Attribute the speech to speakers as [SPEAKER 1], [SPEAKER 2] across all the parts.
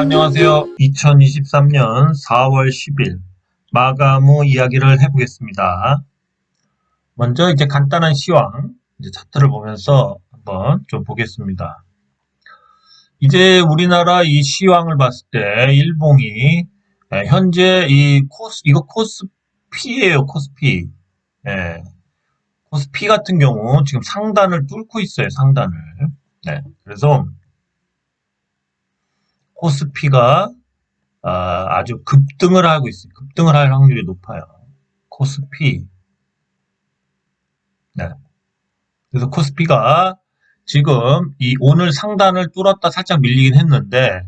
[SPEAKER 1] 안녕하세요. 2023년 4월 10일 마감 후 이야기를 해보겠습니다. 먼저 이제 간단한 시황, 이제 차트를 보면서 한번 좀 보겠습니다. 이제 우리나라 이 시황을 봤을 때 일봉이 예, 현재 이 코스 이거 코스피예요, 코스피. 예. 코스피 같은 경우 지금 상단을 뚫고 있어요, 상단을. 네. 그래서 코스피가 아, 주 급등을 하고 있어요. 급등을 할 확률이 높아요. 코스피. 네. 그래서 코스피가 지금 이 오늘 상단을 뚫었다 살짝 밀리긴 했는데,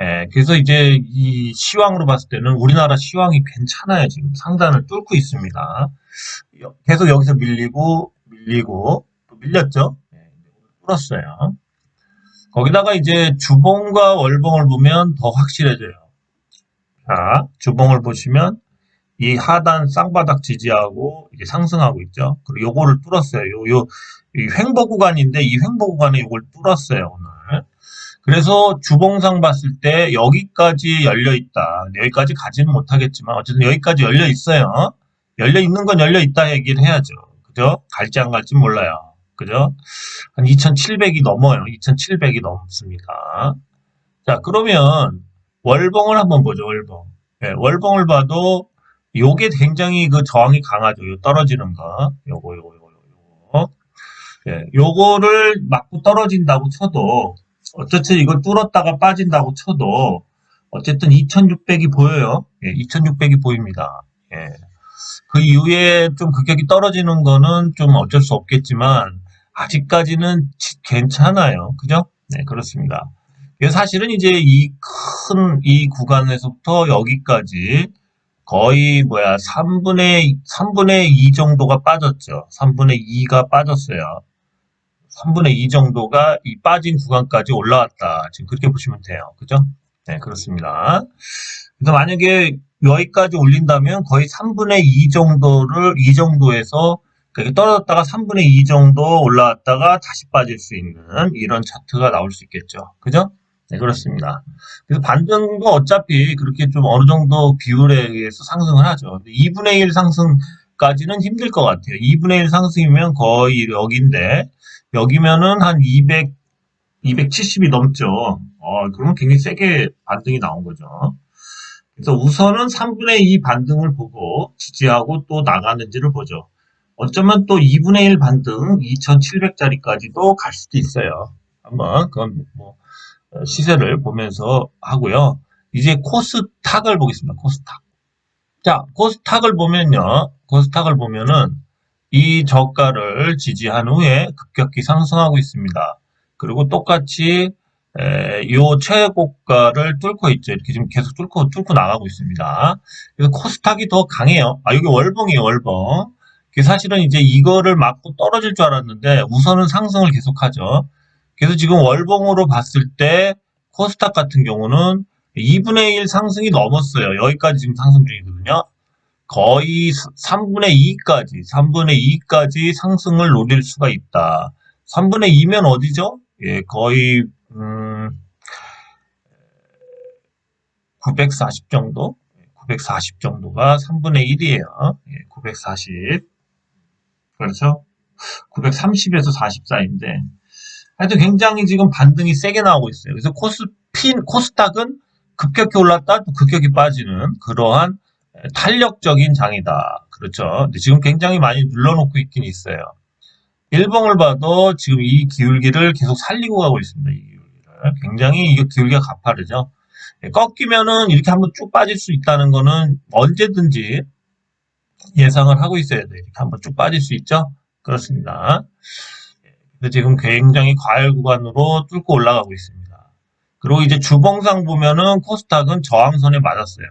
[SPEAKER 1] 예, 그래서 이제 이 시황으로 봤을 때는 우리나라 시황이 괜찮아요. 지금 상단을 뚫고 있습니다. 여- 계속 여기서 밀리고, 밀리고, 또 밀렸죠? 예, 뚫었어요. 거기다가 이제 주봉과 월봉을 보면 더 확실해져요. 자, 주봉을 보시면 이 하단 쌍바닥 지지하고 이게 상승하고 있죠. 그리고 요거를 뚫었어요. 요, 요, 이 횡보 구간인데 이 횡보 구간에 요걸 뚫었어요, 오늘. 그래서 주봉상 봤을 때 여기까지 열려 있다. 여기까지 가지는 못하겠지만 어쨌든 여기까지 열려 있어요. 열려 있는 건 열려 있다 얘기를 해야죠. 그죠? 갈지 안 갈지 몰라요. 그죠? 한 2,700이 넘어요. 2,700이 넘습니다. 자, 그러면 월봉을 한번 보죠, 월봉. 예, 월봉을 봐도 요게 굉장히 그 저항이 강하죠. 요 떨어지는 거. 요거, 요거, 요거, 요거. 예, 요거를 맞고 떨어진다고 쳐도, 어쨌든 이걸 뚫었다가 빠진다고 쳐도, 어쨌든 2,600이 보여요. 예, 2,600이 보입니다. 예. 그 이후에 좀 급격히 떨어지는 거는 좀 어쩔 수 없겠지만, 아직까지는 지- 괜찮아요. 그죠? 네, 그렇습니다. 사실은 이제 이큰이 구간에서부터 여기까지 거의 뭐야 3분의 3분의 2 정도가 빠졌죠. 3분의 2가 빠졌어요. 3분의 2 정도가 이 빠진 구간까지 올라왔다. 지금 그렇게 보시면 돼요. 그죠? 네, 그렇습니다. 그래서 만약에 여기까지 올린다면 거의 3분의 2 정도를 이 정도에서 떨어졌다가 3분의 2 정도 올라왔다가 다시 빠질 수 있는 이런 차트가 나올 수 있겠죠. 그죠? 네, 그렇습니다. 그래서 반등도 어차피 그렇게 좀 어느 정도 비율에 의해서 상승을 하죠. 2분의 1 상승까지는 힘들 것 같아요. 2분의 1 상승이면 거의 여기인데, 여기면은 한 200, 270이 넘죠. 어, 그러면 굉장히 세게 반등이 나온 거죠. 그래서 우선은 3분의 2 반등을 보고 지지하고 또 나가는지를 보죠. 어쩌면 또 2분의 1 반등 2,700짜리까지도 갈 수도 있어요. 한번 그건 뭐 어, 시세를 보면서 하고요. 이제 코스닥을 보겠습니다. 코스닥. 자, 코스닥을 보면요. 코스닥을 보면은 이 저가를 지지한 후에 급격히 상승하고 있습니다. 그리고 똑같이 에, 요 최고가를 뚫고 있죠. 이렇게 지금 계속 뚫고 뚫고 나가고 있습니다. 그래서 코스닥이 더 강해요. 아, 여기 월봉이에요, 월봉. 사실은 이제 이거를 맞고 떨어질 줄 알았는데 우선은 상승을 계속하죠. 그래서 지금 월봉으로 봤을 때 코스닥 같은 경우는 2분의 1 상승이 넘었어요. 여기까지 지금 상승 중이거든요. 거의 3분의 2까지, 3분의 2까지 상승을 노릴 수가 있다. 3분의 2면 어디죠? 예, 거의 음, 940 정도? 940 정도가 3분의 1이에요. 예, 940. 그렇죠? 930에서 40 사이인데 하여튼 굉장히 지금 반등이 세게 나오고 있어요. 그래서 코스핀, 코스닥은 급격히 올랐다 또 급격히 빠지는 그러한 탄력적인 장이다. 그렇죠. 근데 지금 굉장히 많이 눌러놓고 있긴 있어요. 일봉을 봐도 지금 이 기울기를 계속 살리고 가고 있습니다. 이 기울기를. 굉장히 이 기울기가 가파르죠. 예, 꺾이면은 이렇게 한번 쭉 빠질 수 있다는 거는 언제든지 예상을 하고 있어야 돼요. 이렇게 한번 쭉 빠질 수 있죠. 그렇습니다. 근데 지금 굉장히 과열 구간으로 뚫고 올라가고 있습니다. 그리고 이제 주봉상 보면은 코스닥은 저항선에 맞았어요.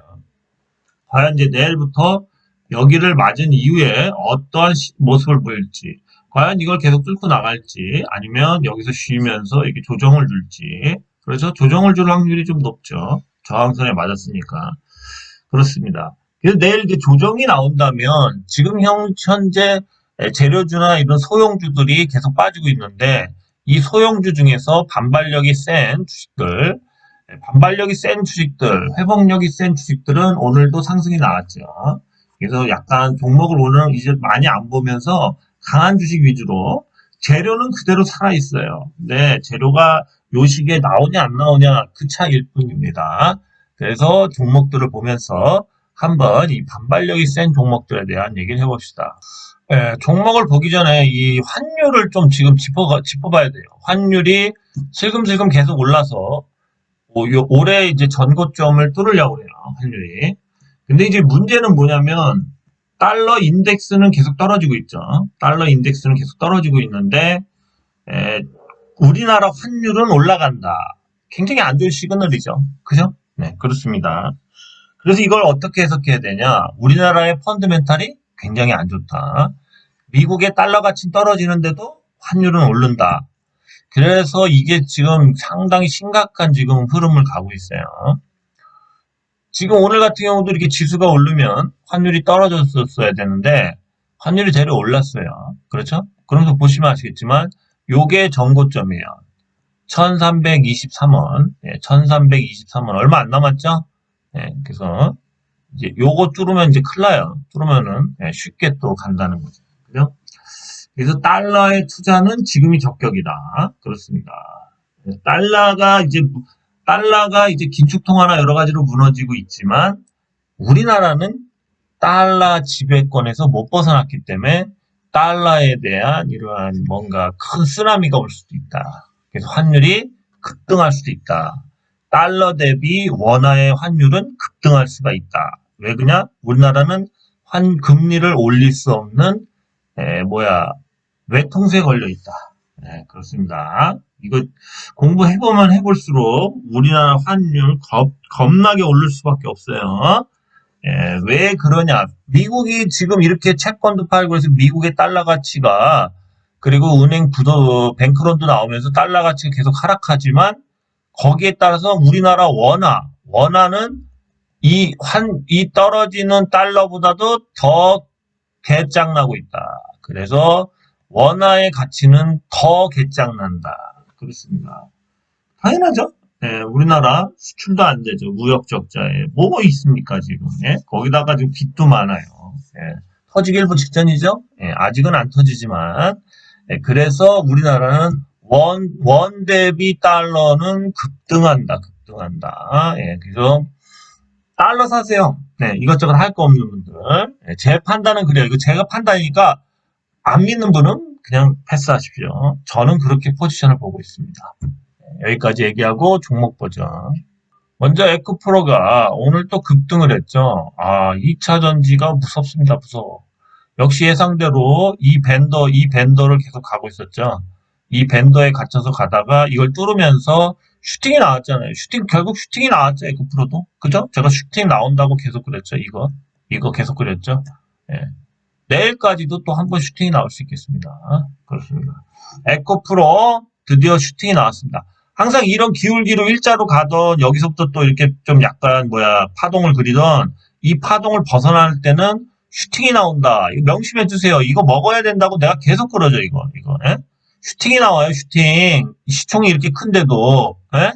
[SPEAKER 1] 과연 이제 내일부터 여기를 맞은 이후에 어떠한 시- 모습을 보일지, 과연 이걸 계속 뚫고 나갈지, 아니면 여기서 쉬면서 이렇게 조정을 줄지, 그래서 조정을 줄 확률이 좀 높죠. 저항선에 맞았으니까. 그렇습니다. 그래서 내일 이제 조정이 나온다면 지금 형, 현재 에, 재료주나 이런 소형주들이 계속 빠지고 있는데 이 소형주 중에서 반발력이 센 주식들 네, 반발력이 센 주식들, 회복력이 센 주식들은 오늘도 상승이 나왔죠. 그래서 약간 종목을 오늘 이제 많이 안 보면서 강한 주식 위주로 재료는 그대로 살아 있어요. 근데 재료가 요 시기에 나오냐 안 나오냐 그 차이일 뿐입니다. 그래서 종목들을 보면서 한번 이 반발력이 센 종목들에 대한 얘기를 해봅시다. 예, 종목을 보기 전에 이 환율을 좀 지금 짚어, 짚어봐야 돼요. 환율이 슬금슬금 계속 올라서 뭐 요- 올해 이제 전고점을 뚫으려고 그래요. 환율이. 근데 이제 문제는 뭐냐면 달러 인덱스는 계속 떨어지고 있죠. 달러 인덱스는 계속 떨어지고 있는데 에, 우리나라 환율은 올라간다. 굉장히 안 좋은 시그널이죠. 그죠? 네, 그렇습니다. 그래서 이걸 어떻게 해석해야 되냐? 우리나라의 펀드멘탈이 굉장히 안 좋다. 미국의 달러 가치는 떨어지는데도 환율은 오른다. 그래서 이게 지금 상당히 심각한 지금 흐름을 가고 있어요. 지금 오늘 같은 경우도 이렇게 지수가 오르면 환율이 떨어졌었어야 되는데 환율이 대려 올랐어요. 그렇죠? 그러면서 보시면 아시겠지만 요게 전고점이에요. 1323원. 예, 1323원. 얼마 안 남았죠? 예, 그래서 이제 요거 뚫으면 이제 큰일 나요. 뚫으면은 예, 쉽게 또 간다는 거죠. 그죠? 그래서 달러의 투자는 지금이 적격이다. 그렇습니다. 예, 달러가 이제 달러가 이제 긴축 통화나 여러 가지로 무너지고 있지만 우리나라는 달러 지배권에서 못 벗어났기 때문에 달러에 대한 이러한 뭔가 큰 쓰나미가 올 수도 있다. 그래서 환율이 급등할 수도 있다. 달러 대비 원화의 환율은 급등할 수가 있다. 왜 그냐? 우리나라는 환 금리를 올릴 수 없는 에, 뭐야 외통수에 걸려 있다. 네, 그렇습니다. 이거 공부해보면 해볼수록 우리나라 환율 겁, 겁나게 오를 수밖에 없어요. 예, 왜 그러냐? 미국이 지금 이렇게 채권도 팔고 해서 미국의 달러 가치가 그리고 은행 부도 뱅크론도 나오면서 달러 가치가 계속 하락하지만 거기에 따라서 우리나라 원화 원화는 이환이 떨어지는 달러보다도 더 개짱나고 있다. 그래서 원화의 가치는 더 개짱난다. 그렇습니다. 당연하죠. 예, 우리나라 수출도 안 되죠. 무역 적자에. 뭐가 있습니까, 지금. 예? 거기다가 지금 빚도 많아요. 예, 터지기 일부 직전이죠. 예, 아직은 안 터지지만. 예, 그래서 우리나라는 원, 원 대비 달러는 급등한다, 급등한다. 예, 그래서 달러 사세요. 네, 이것저것 할 거 없는 분들. 예, 제 판단은 그래요. 이거 제가 판단이니까 안 믿는 분은 그냥 패스하십시오. 저는 그렇게 포지션을 보고 있습니다. 여기까지 얘기하고 종목 보죠. 먼저 에코프로가 오늘 또 급등을 했죠. 아, 2차 전지가 무섭습니다. 무서워. 역시 예상대로 이 밴더, 이 밴더를 계속 가고 있었죠. 이 밴더에 갇혀서 가다가 이걸 뚫으면서 슈팅이 나왔잖아요. 슈팅, 결국 슈팅이 나왔죠. 에코프로도. 그죠? 제가 슈팅 나온다고 계속 그랬죠. 이거. 이거 계속 그랬죠. 예. 내일까지도 또 한 번 슈팅이 나올 수 있겠습니다. 그렇습니다. 에코 프로 드디어 슈팅이 나왔습니다. 항상 이런 기울기로 일자로 가던 여기서부터 또 이렇게 좀 약간 뭐야 파동을 그리던 이 파동을 벗어날 때는 슈팅이 나온다. 이거 명심해 주세요. 이거 먹어야 된다고 내가 계속 그러죠 이거 이거. 예? 슈팅이 나와요 슈팅. 이 시총이 이렇게 큰데도 예?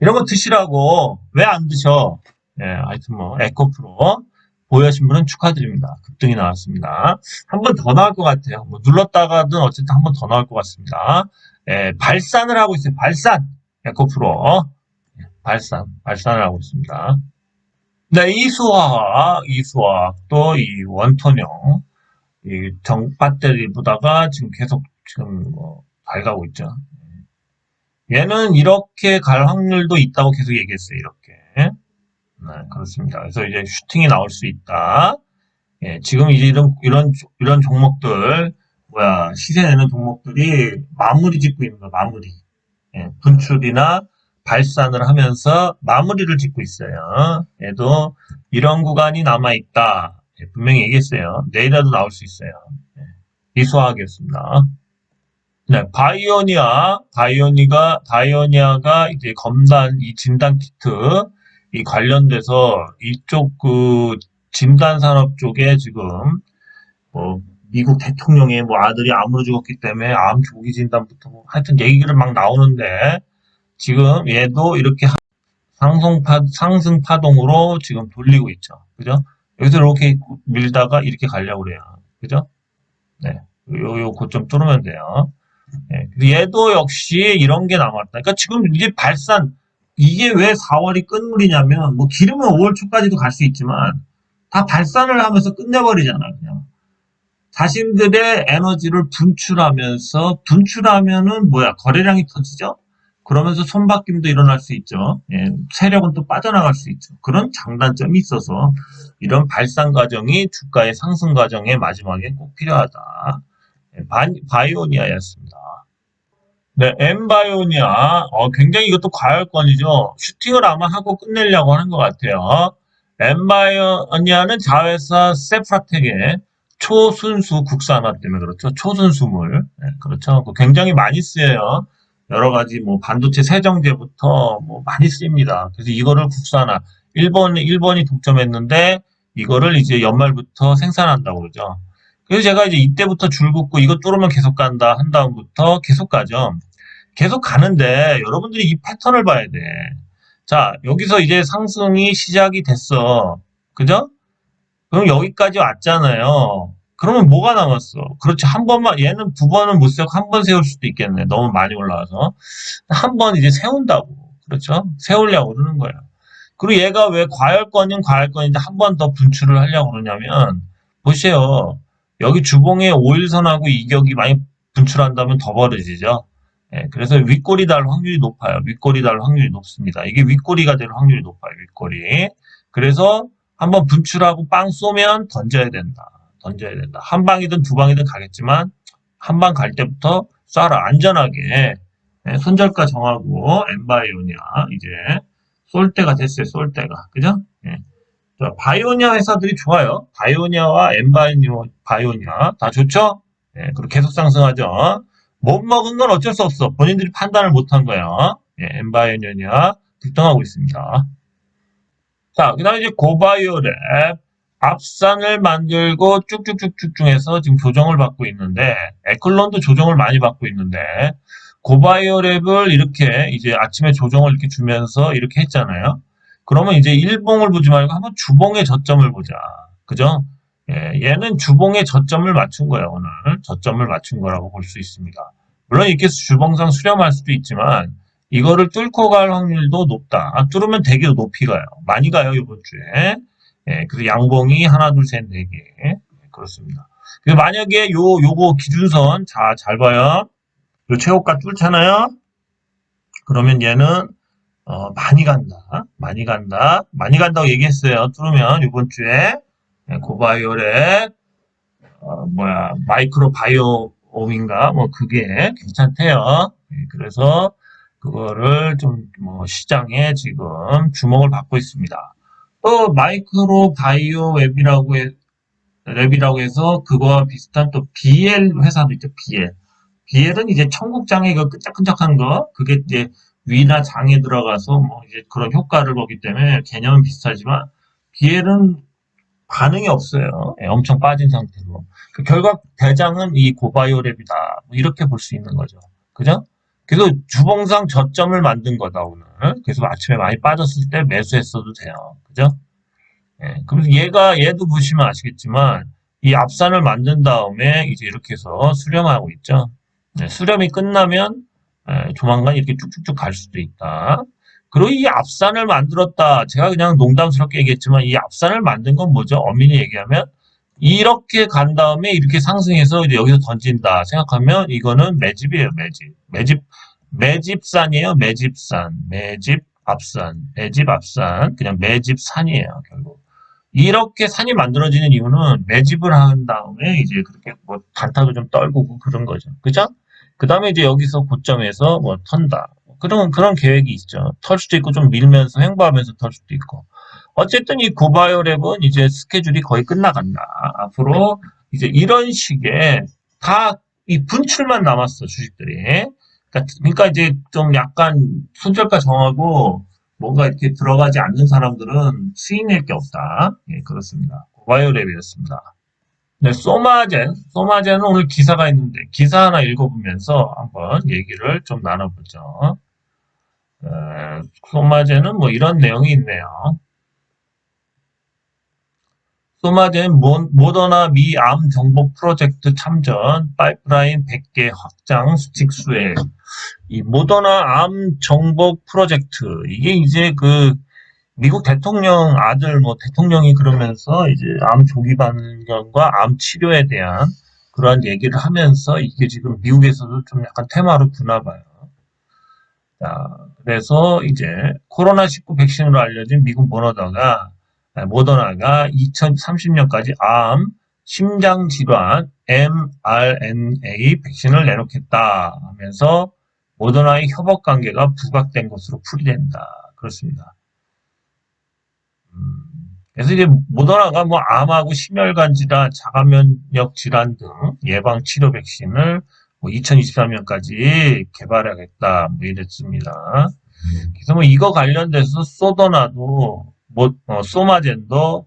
[SPEAKER 1] 이런 거 드시라고 왜 안 드셔? 예, 하여튼 뭐 에코프로 보유하신 분은 축하드립니다. 급등이 나왔습니다. 한 번 더 나올 것 같아요. 뭐 눌렀다가든 어쨌든 한 번 더 나올 것 같습니다. 예, 발산을 하고 있어요. 발산. 에코프로. 예, 발산. 발산을 하고 있습니다. 네, 이수화학, 이수화학, 또 이 원톤형, 이 정, 배터리 보다가 지금 계속 지금 뭐, 밝아오고 있죠. 얘는 이렇게 갈 확률도 있다고 계속 얘기했어요. 이렇게. 네, 그렇습니다. 그래서 이제 슈팅이 나올 수 있다. 예, 지금 이제 이런, 이런, 이런 종목들, 뭐야, 시세 내는 종목들이 마무리 짓고 있는 거, 마무리. 예, 분출이나 발산을 하면서 마무리를 짓고 있어요. 얘도 이런 구간이 남아있다. 예, 분명히 얘기했어요. 내일이라도 나올 수 있어요. 예, 이수화학이었습니다. 네, 바이오니아, 바이오니가, 바이오니아가 이제 검단, 이 진단 키트, 이 관련돼서 이쪽 그 진단 산업 쪽에 지금 뭐 미국 대통령의 뭐 아들이 암으로 죽었기 때문에 암 조기 진단부터 뭐 하여튼 얘기를 막 나오는데 지금 얘도 이렇게 하- 상승 파, 상승 파동으로 지금 돌리고 있죠. 그죠? 여기서 이렇게 밀다가 이렇게 가려고 그래요. 그죠? 네. 요, 요 고점 뚫으면 돼요. 네. 얘도 역시 이런 게 남았다. 그러니까 지금 이제 발산, 이게 왜 4월이 끝물이냐면, 뭐 기르면 5월 초까지도 갈 수 있지만, 다 발산을 하면서 끝내버리잖아, 그냥. 자신들의 에너지를 분출하면서, 분출하면은 뭐야, 거래량이 터지죠? 그러면서 손바뀜도 일어날 수 있죠. 예, 세력은 또 빠져나갈 수 있죠. 그런 장단점이 있어서 이런 발산 과정이 주가의 상승 과정의 마지막에 꼭 필요하다. 예, 바, 바이오니아였습니다. 네, 엠바이오니아. 어, 굉장히 이것도 과열권이죠. 슈팅을 아마 하고 끝내려고 하는 것 같아요. 엠바이오니아는 자회사 세프라텍의 초순수 국산화 때문에 그렇죠. 초순수물. 네, 그렇죠. 굉장히 많이 쓰여요. 여러 가지 뭐 반도체 세정제부터 뭐 많이 씁니다. 그래서 이거를 국산화. 일본, 일본이 독점했는데 이거를 이제 연말부터 생산한다고 그러죠. 그래서 제가 이제 이때부터 줄 긋고 이거 뚫으면 계속 간다 한 다음부터 계속 가죠. 계속 가는데 여러분들이 이 패턴을 봐야 돼. 자, 여기서 이제 상승이 시작이 됐어. 그죠? 그럼 여기까지 왔잖아요. 그러면 뭐가 남았어? 그렇지. 한 번만, 얘는 두 번은 못 세우고 한 번 세울 수도 있겠네. 너무 많이 올라와서. 한 번 이제 세운다고. 그렇죠? 세우려고 그러는 거예요. 그리고 얘가 왜 과열권인 과열권인데 한 번 더 분출을 하려고 그러냐면, 보세요. 여기 주봉에 5일선하고 이격이 많이 분출한다면 더 벌어지죠. 예, 그래서 윗꼬리 달 확률이 높아요. 윗꼬리 달 확률이 높습니다. 이게 윗꼬리가 될 확률이 높아요. 윗꼬리. 그래서 한번 분출하고 빵 쏘면 던져야 된다. 던져야 된다. 한 방이든 두 방이든 가겠지만 한 방 갈 때부터 쏴라. 안전하게 예, 손절가 정하고 엠바이오니아 이제 쏠 때가 됐어요. 쏠 때가. 그죠? 바이오니아 회사들이 좋아요. 바이오니아와 엠바이오 바이오니아 다 좋죠? 예, 그리고 계속 상승하죠. 못 먹은 건 어쩔 수 없어. 본인들이 판단을 못한 거예요. 예, 엠바이오니아 급등하고 있습니다. 자, 그 다음에 이제 고바이오랩 앞산을 만들고 쭉쭉쭉쭉 중에서 지금 조정을 받고 있는데 에클론도 조정을 많이 받고 있는데 고바이오랩을 이렇게 이제 아침에 조정을 이렇게 주면서 이렇게 했잖아요. 그러면 이제 일봉을 보지 말고 한번 주봉의 저점을 보자. 그죠? 예, 얘는 주봉의 저점을 맞춘 거예요, 오늘. 저점을 맞춘 거라고 볼 수 있습니다. 물론 이렇게 주봉상 수렴할 수도 있지만 이거를 뚫고 갈 확률도 높다. 아, 뚫으면 되게 높이 가요. 많이 가요, 이번 주에. 예, 그래서 양봉이 하나, 둘, 셋, 네 개. 예, 그렇습니다. 만약에 요, 요거 기준선, 자, 잘 봐요. 요 최고가 뚫잖아요? 그러면 얘는, 어, 많이 간다. 많이 간다. 많이 간다고 얘기했어요. 뚫으면, 이번 주에. 예, 고바이올의, 어, 뭐야, 마이크로 바이오옴인가? 뭐, 그게 괜찮대요. 예, 그래서, 그거를 좀, 뭐, 시장에 지금 주목을 받고 있습니다. 또 마이크로 바이오 웹이라고 해, 랩이라고 해서 그거와 비슷한 또 BL 회사도 있죠. BL. BL은 이제 청국장에 이거 끈적끈적한 거 그게 이제 위나 장에 들어가서 뭐 이제 그런 효과를 보기 때문에 개념은 비슷하지만 BL은 반응이 없어요. 예, 엄청 빠진 상태로. 그 결과 대장은 이 고바이오랩이다. 뭐 이렇게 볼 수 있는 거죠. 그죠? 그래서 주봉상 저점을 만든 거다 오늘. 그래서 아침에 많이 빠졌을 때 매수했어도 돼요. 그죠? 예, 그래서 얘가 얘도 보시면 아시겠지만 이 앞산을 만든 다음에 이제 이렇게 해서 수렴하고 있죠. 네, 수렴이 끝나면 예, 조만간 이렇게 쭉쭉쭉 갈 수도 있다. 그리고 이 앞산을 만들었다. 제가 그냥 농담스럽게 얘기했지만 이 앞산을 만든 건 뭐죠? 엄밀히 얘기하면 이렇게 간 다음에 이렇게 상승해서 여기서 던진다 생각하면 이거는 매집이에요, 매집. 매집, 매집산이에요, 매집산. 매집 앞산. 매집 앞산. 그냥 매집산이에요, 결국. 이렇게 산이 만들어지는 이유는 매집을 한 다음에 이제 그렇게 뭐 단타도 좀 떨구고 그런 거죠. 그죠? 그 다음에 이제 여기서 고점에서 뭐 턴다. 그런, 그런 계획이 있죠. 털 수도 있고 좀 밀면서 횡보하면서 털 수도 있고. 어쨌든 이 고바이오랩은 이제 스케줄이 거의 끝나간다. 앞으로 이제 이런 식의 다 이 분출만 남았어, 주식들이. 그러니까, 그러니까 이제 좀 약간 손절가 정하고 뭔가 이렇게 들어가지 않는 사람들은 수익낼 게 없다. 예, 그렇습니다. 고바이오랩이었습니다. 네, 소마젠. 소마젠은 오늘 기사가 있는데 기사 하나 읽어보면서 한번 얘기를 좀 나눠보죠. 어, 소마제는 뭐 이런 내용이 있네요. 소마제는 모- 모더나 미 암 정보 프로젝트 참전, 파이프라인 100개 확장 수칙 수혜. 이 모더나 암 정보 프로젝트 이게 이제 그 미국 대통령 아들 뭐 대통령이 그러면서 이제 암 조기 발견과 암 치료에 대한 그러한 얘기를 하면서 이게 지금 미국에서도 좀 약간 테마로 두나 봐요. 자, 그래서 이제 코로나19 백신으로 알려진 미국 모더나가 모더나가 2030년까지 암, 심장 질환, mRNA 백신을 내놓겠다 하면서 모더나의 협업 관계가 부각된 것으로 풀이된다. 그렇습니다. 음, 그래서 이제 모더나가 뭐 암하고 심혈관 질환, 자가면역 질환 등 예방 치료 백신을 뭐 2023년까지 개발하겠다 뭐 이랬습니다. 그래서 뭐 이거 관련돼서 소더나도 모, 어, 소마젠도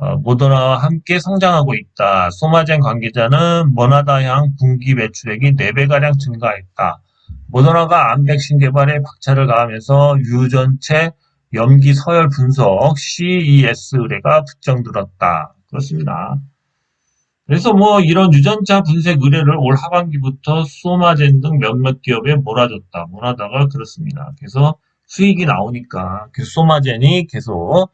[SPEAKER 1] 어, 모더나와 함께 성장하고 있다. 소마젠 관계자는 모나다향 분기 매출액이 4배가량 증가했다. 모더나가 암 백신 개발에 박차를 가하면서 유전체 염기 서열 분석 CES 의뢰가 부정들었다. 그렇습니다. 그래서 뭐 이런 유전자 분석 의뢰를 올 하반기부터 소마젠 등 몇몇 기업에 몰아줬다. 몰아다가 그렇습니다. 그래서 수익이 나오니까 계속 소마젠이 계속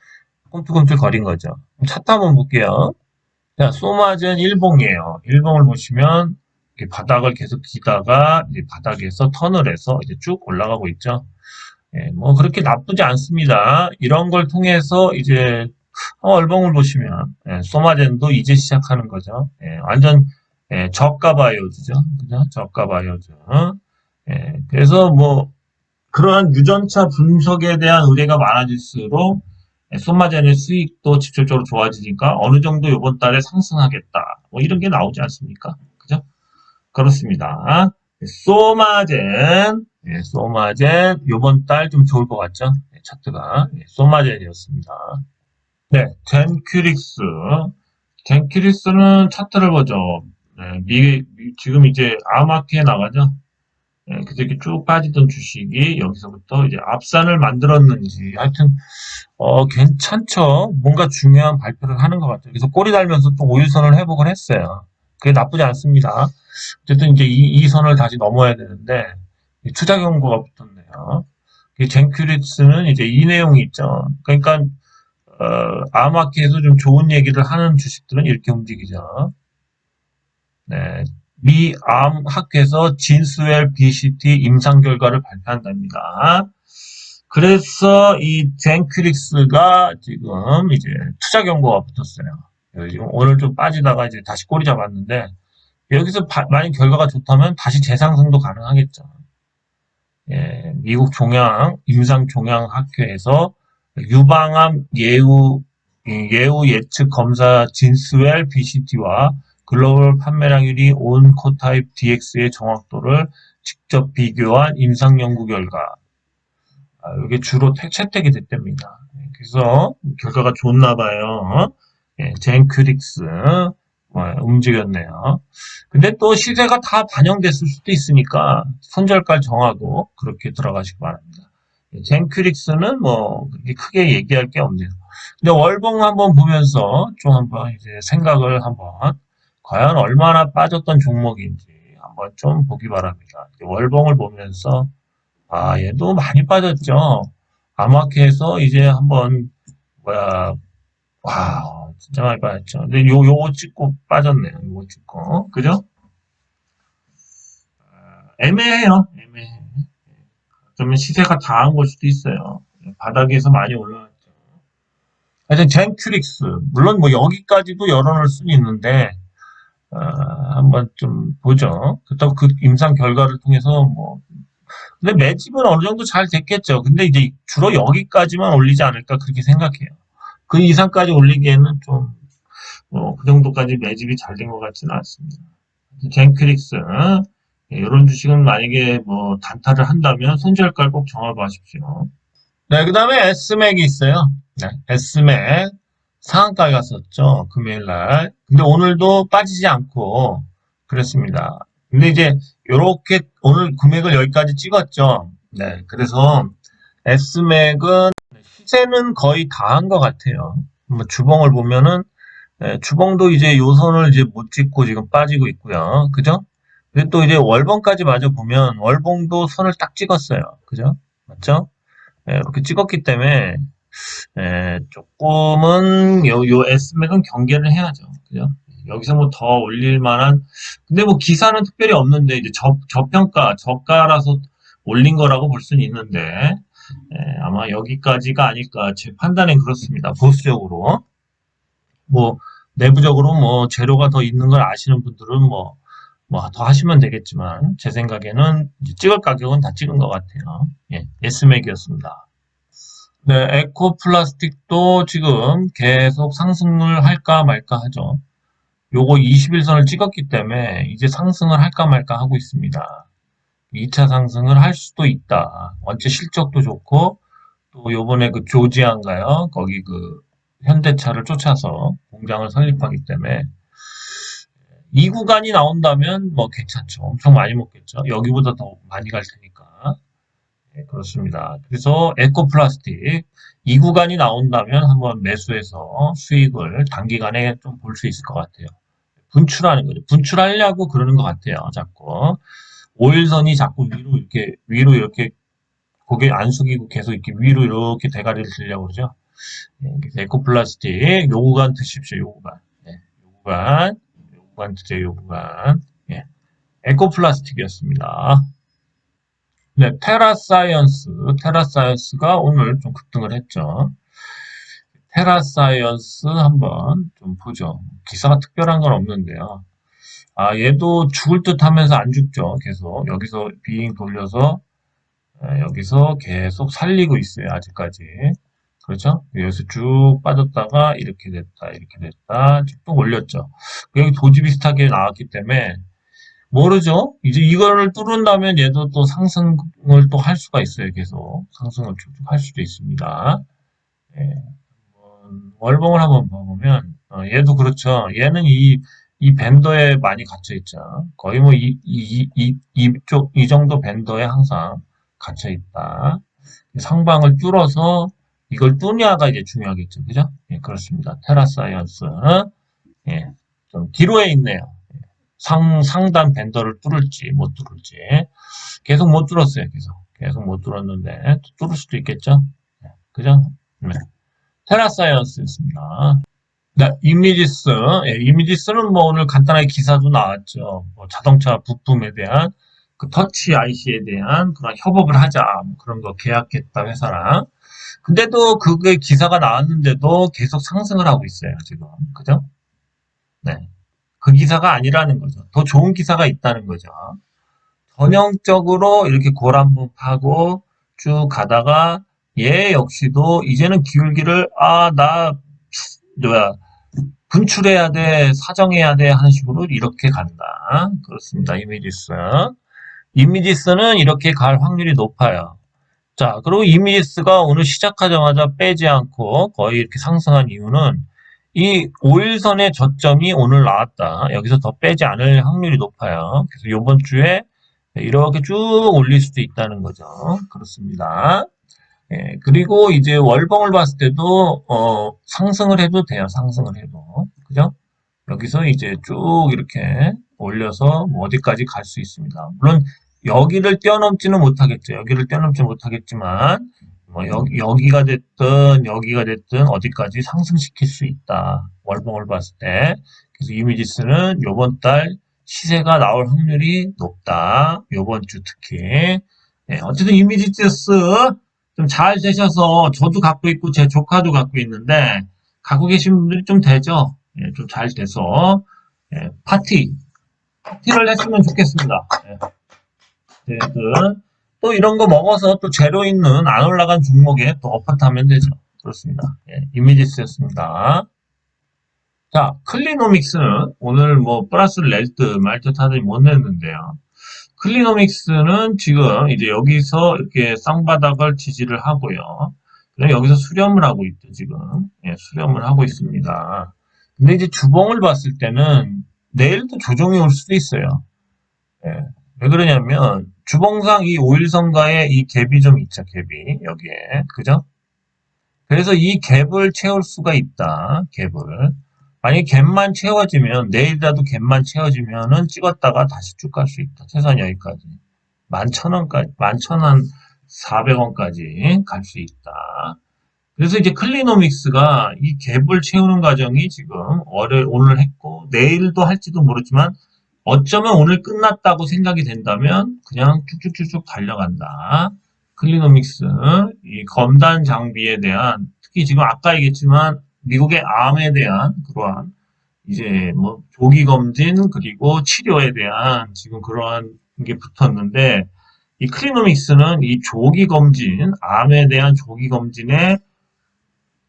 [SPEAKER 1] 꿈틀꿈틀 거린 거죠. 차트 한번 볼게요. 자, 소마젠 일봉이에요. 일봉을 보시면 바닥을 계속 기다가 바닥에서 해서 이제 쭉 올라가고 있죠. 예, 뭐 그렇게 나쁘지 않습니다. 이런 걸 통해서 이제 어, 얼봉을 보시면 예, 소마젠도 이제 시작하는 거죠. 예, 완전 예, 저가 바이오즈죠. 그죠? 저가 바이오즈. 예, 그래서 뭐 그러한 유전차 분석에 대한 의뢰가 많아질수록 예, 소마젠의 수익도 직접적으로 좋아지니까 어느 정도 이번 달에 상승하겠다. 뭐 이런 게 나오지 않습니까? 그죠? 그렇습니다. 소마젠, 예, 소마젠 요번 달 좀 좋을 것 같죠? 예, 차트가 예, 소마젠이었습니다. 네, 젠큐릭스. 젠큐릭스는 차트를 보죠. 네, 미, 미- 지금 이제 아마키에 나가죠. 예, 이렇게 쭉 빠지던 주식이 여기서부터 이제 앞산을 만들었는지 하여튼 어 괜찮죠. 뭔가 중요한 발표를 하는 것 같아요. 그래서 꼬리 달면서 또 5일선을 회복을 했어요. 그게 나쁘지 않습니다. 어쨌든 이제 이, 이 선을 다시 넘어야 되는데 이 투자 경고가 붙었네요. 이 젠큐리스는 이제 이 내용이 있죠. 그러니까 어, 아마키에서 좀 좋은 얘기를 하는 주식들은 이렇게 움직이죠. 네, 미 암 학회에서 진스웰 BCT 임상 결과를 발표한답니다. 그래서 이 젠큐릭스가 지금 이제 투자 경고가 붙었어요. 지금 오늘 좀 빠지다가 이제 다시 꼬리 잡았는데 여기서 바- 만약 결과가 좋다면 다시 재상승도 가능하겠죠. 예, 미국 종양 임상 종양 학회에서 유방암 이 예후 예측 검사 진스웰 BCT와 글로벌 판매량률이 온 코타입 DX의 정확도를 직접 비교한 임상 연구 결과. 아, 이게 주로 택- 채택이 됐답니다. 예, 그래서 결과가 좋나 봐요. 예, 젠큐릭스 어, 움직였네요. 근데 또 시세가 다 반영됐을 수도 있으니까 손절가 정하고 그렇게 들어가시기 바랍니다. 예, 젠큐릭스는 뭐 그렇게 크게 얘기할 게 없네요. 근데 월봉 한번 보면서 좀 한번 이제 생각을 한번 과연 얼마나 빠졌던 종목인지 한번 좀 보기 바랍니다. 월봉을 보면서 아 얘도 많이 빠졌죠. 아마케에서 이제 한번 뭐야 와 진짜 많이 빠졌죠. 근데 요 요거 찍고 빠졌네요. 요거 찍고 그죠? 아, 애매해요. 애매해. 그러면 시세가 다 한 걸 수도 있어요. 바닥에서 많이 올라왔죠. 하여튼 젠큐릭스 물론 뭐 여기까지도 열어놓을 수는 있는데 어, 한번 좀 보죠. 그렇다고 그 임상 결과를 통해서 뭐 근데 매집은 어느 정도 잘 됐겠죠. 근데 이제 주로 여기까지만 올리지 않을까 그렇게 생각해요. 그 이상까지 올리기에는 좀뭐그 정도까지 매집이 잘 된 것 같지는 않습니다. 젠크릭스 이런 주식은 만약에 뭐 단타를 한다면 손절가를 꼭 정해보십시오. 네, 그 다음에 S맥이 있어요. 네, S맥 상한가에 갔었죠. 금요일 날. 근데 오늘도 빠지지 않고 그랬습니다. 근데 이제 요렇게 오늘 금액을 여기까지 찍었죠. 네, 그래서 S맥은 시세는 거의 다 한 것 같아요. 뭐 주봉을 보면은 예, 주봉도 이제 요선을 이제 못 찍고 지금 빠지고 있고요. 그죠? 그리고 또 이제 월봉까지 마저 보면 월봉도 선을 딱 찍었어요. 그죠? 맞죠? 예, 이렇게 찍었기 때문에 예, 조금은 요, 요 S맥은 경계를 해야죠. 그죠? 여기서 뭐 더 올릴 만한 근데 뭐 기사는 특별히 없는데 이제 저, 저평가 저가라서 올린 거라고 볼 수는 있는데 예, 아마 여기까지가 아닐까 제 판단은 그렇습니다. 보수적으로 뭐 내부적으로 뭐 재료가 더 있는 걸 아시는 분들은 뭐 뭐 더 하시면 되겠지만 제 생각에는 찍을 가격은 다 찍은 것 같아요. 예, 예스맥이었습니다. 네, 에코 플라스틱도 지금 계속 상승을 할까 말까 하죠. 요거 21선을 찍었기 때문에 이제 상승을 할까 말까 하고 있습니다. 2차 상승을 할 수도 있다. 원체 실적도 좋고 또 요번에 그 조지아인가요? 거기 그 현대차를 쫓아서 공장을 설립하기 때문에 이 구간이 나온다면 뭐 괜찮죠. 엄청 많이 먹겠죠. 여기보다 더 많이 갈 테니까. 네, 그렇습니다. 그래서 에코 플라스틱 이 구간이 나온다면 한번 매수해서 수익을 단기간에 좀 볼 수 있을 것 같아요. 분출하는 거죠. 분출하려고 그러는 것 같아요. 자꾸 5일선이 자꾸 위로 이렇게 위로 이렇게 고개 안 숙이고 계속 이렇게 위로 이렇게 대가리를 들려고 그러죠. 네, 그래서 에코 플라스틱 요 구간 드십시오. 요 구간. 네, 요 구간. 요 구간 드세요. 요 구간. 예. 에코 플라스틱이었습니다. 네, 테라사이언스. 테라사이언스가 오늘 좀 급등을 했죠. 테라사이언스 한번 좀 보죠. 기사가 특별한 건 없는데요. 아, 얘도 죽을 듯 하면서 안 죽죠. 계속. 여기서 비잉 돌려서, 에, 여기서 계속 살리고 있어요. 아직까지. 그렇죠? 여기서 쭉 빠졌다가 이렇게 됐다, 이렇게 됐다, 또 올렸죠. 여기 도지 비슷하게 나왔기 때문에, 모르죠? 이제 이거를 뚫은다면 얘도 또 상승을 또 할 수가 있어요. 계속. 상승을 쭉쭉 할 수도 있습니다. 예. 월봉을 한번 봐보면, 어, 얘도 그렇죠. 얘는 이, 이 밴더에 많이 갇혀 있죠. 거의 뭐 이, 이, 이, 이쪽, 이 정도 밴더에 항상 갇혀 있다. 상방을 뚫어서 이걸 뚫냐가 이제 중요하겠죠. 그죠? 예, 그렇습니다. 테라사이언스. 예, 좀 뒤로에 있네요. 예, 상, 상단 밴더를 뚫을지, 못 뚫을지. 계속 못 뚫었어요. 계속. 계속 못 뚫었는데, 또 뚫을 수도 있겠죠? 예, 그죠? 네. 테라사이언스였습니다. 네, 이미지스. 예, 이미지스는 뭐 오늘 간단하게 기사도 나왔죠. 뭐 자동차 부품에 대한 그 터치 IC에 대한 그런 협업을 하자. 뭐 그런 거 계약했다 회사랑. 근데도 그게 기사가 나왔는데도 계속 상승을 하고 있어요, 지금. 그죠? 네. 그 기사가 아니라는 거죠. 더 좋은 기사가 있다는 거죠. 전형적으로 이렇게 골 한번 파고 쭉 가다가 얘 역시도 이제는 기울기를 아, 나 뭐야 분출해야 돼, 사정해야 돼 하는 식으로 이렇게 간다. 그렇습니다. 이미지스. 이미지스는 이렇게 갈 확률이 높아요. 자, 그리고 이미지스가 오늘 시작하자마자 빼지 않고 거의 이렇게 상승한 이유는 이 5일선의 저점이 오늘 나왔다. 여기서 더 빼지 않을 확률이 높아요. 그래서 이번 주에 이렇게 쭉 올릴 수도 있다는 거죠. 그렇습니다. 예, 그리고 이제 월봉을 봤을 때도 어, 상승을 해도 돼요. 상승을 해도. 그죠? 여기서 이제 쭉 이렇게 올려서 뭐 어디까지 갈 수 있습니다. 물론 여기를 뛰어넘지는 못하겠죠. 여기를 뛰어넘지 못하겠지만 뭐 여기, 여기가 됐든 여기가 됐든 어디까지 상승시킬 수 있다. 월봉을 봤을 때. 그래서 이미지스는 요번 달 시세가 나올 확률이 높다. 요번 주 특히. 예, 어쨌든 이미지스 좀 잘 되셔서 저도 갖고 있고 제 조카도 갖고 있는데 갖고 계신 분들이 좀 되죠. 예, 좀 잘 돼서 예, 파티 파티를 했으면 좋겠습니다. 예. 어쨌든 또 이런 거 먹어서 또 재료 있는 안 올라간 종목에 또 어파트하면 되죠. 그렇습니다. 예, 이미지스였습니다. 자, 클리노믹스는 오늘 뭐 플러스를 낼 듯 말 듯 하더니 못 냈는데요. 클리노믹스는 지금 이제 여기서 이렇게 쌍바닥을 지지를 하고요. 여기서 수렴을 하고 있죠, 지금. 예, 수렴을 하고 있습니다. 근데 이제 주봉을 봤을 때는 내일도 조정이 올 수도 있어요. 예, 왜 그러냐면 주봉상 이 5일선과의 이 갭이 좀 있죠, 갭이 여기에 그죠? 그래서 이 갭을 채울 수가 있다, 갭을. 만약에 갭만 채워지면 내일이라도 갭만 채워지면은 찍었다가 다시 쭉 갈 수 있다. 최소한 여기까지. 11,000원까지, 11,400원까지 갈 수 있다. 그래서 이제 클리노믹스가 이 갭을 채우는 과정이 지금 월요일 오늘 했고 내일도 할지도 모르지만 어쩌면 오늘 끝났다고 생각이 된다면 그냥 쭉쭉쭉쭉 달려간다. 클리노믹스 이 검단 장비에 대한 특히 지금 아까 얘기했지만 미국의 암에 대한 그러한 이제 뭐 조기 검진 그리고 치료에 대한 지금 그러한 게 붙었는데 이 클리노믹스는 이 조기 검진 암에 대한 조기 검진에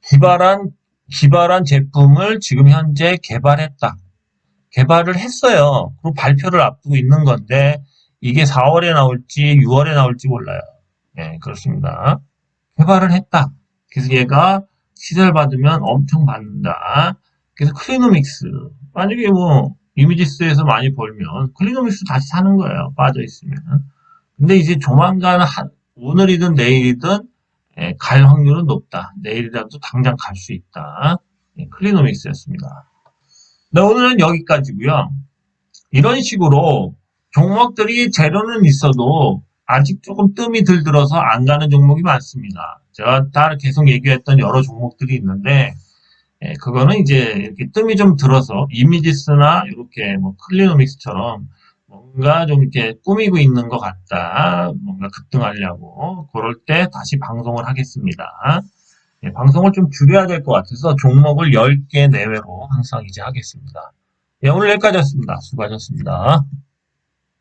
[SPEAKER 1] 기발한 기발한 제품을 지금 현재 개발했다. 개발을 했어요. 그리고 발표를 앞두고 있는 건데 이게 4월에 나올지 6월에 나올지 몰라요. 예, 그렇습니다. 개발을 했다. 그래서 얘가 시세를 받으면 엄청 받는다. 그래서 클리노믹스 만약에 뭐 이미지스에서 많이 벌면 클리노믹스 다시 사는 거예요. 빠져 있으면. 근데 이제 조만간 한 오늘이든 내일이든 예, 갈 확률은 높다. 내일이라도 당장 갈 수 있다. 예, 클리노믹스였습니다. 네, 오늘은 여기까지고요. 이런 식으로 종목들이 재료는 있어도 아직 조금 뜸이 들들어서 안 가는 종목이 많습니다. 제가 다 계속 얘기했던 여러 종목들이 있는데 예, 그거는 이제 이렇게 뜸이 좀 들어서 이미지스나 이렇게 뭐 클리노믹스처럼 뭔가 좀 이렇게 꾸미고 있는 것 같다. 뭔가 급등하려고. 그럴 때 다시 방송을 하겠습니다. 예, 방송을 좀 줄여야 될 것 같아서 종목을 10개 내외로 항상 이제 하겠습니다. 예, 오늘 여기까지였습니다. 수고하셨습니다.